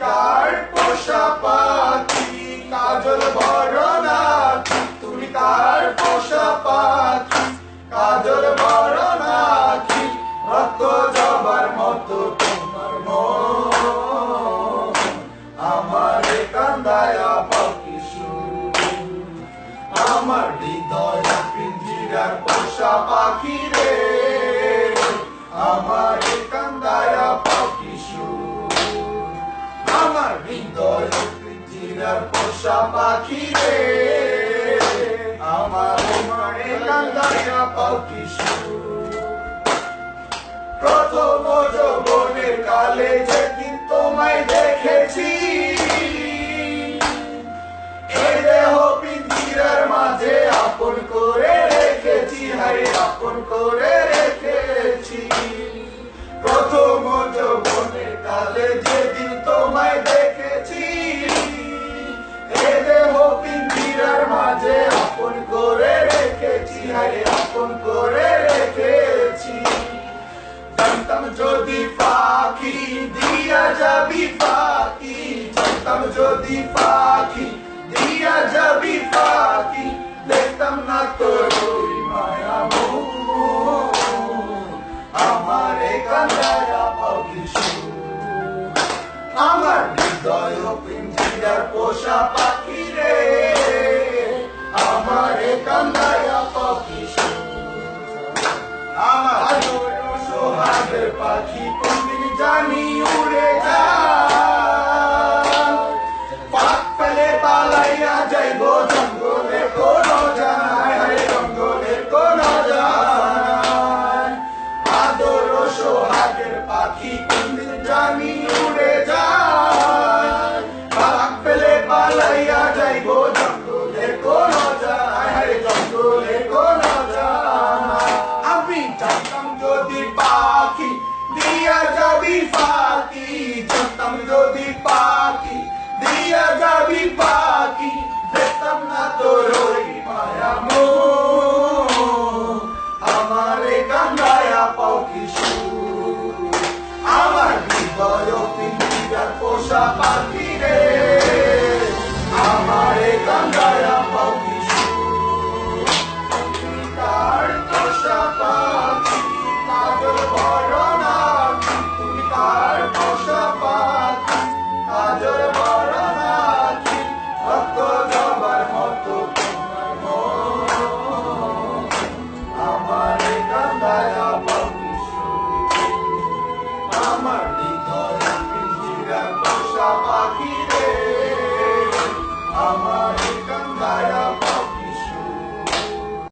কার পোষা পাখি কাজল বরণাখি তুমি কার পোষা পাখি কাজল বরণাখি রক্ত জবার মতো আমার কান্দায়া পাখি আমার হৃদয় পিঞ্জিরার পোষা পাখি রে আমার পিঞ্জিরার পোষা পাখি রে। আমার মনে কান্দায়া পাখি সুর প্রথম যৌবনের কালে যেদিন তোমায় দেখেছি যদি পাখি, দিয়া যাবি পাখি, দেখতাম না তোর আমার আমার হৃদয় পিঞ্জিরার পোষা পাখি রে। আমার কান্দায়া পাখি সুর। আমার সোহাগের পাখি কোনদিন জানি উড়ে I keep them in the diamond.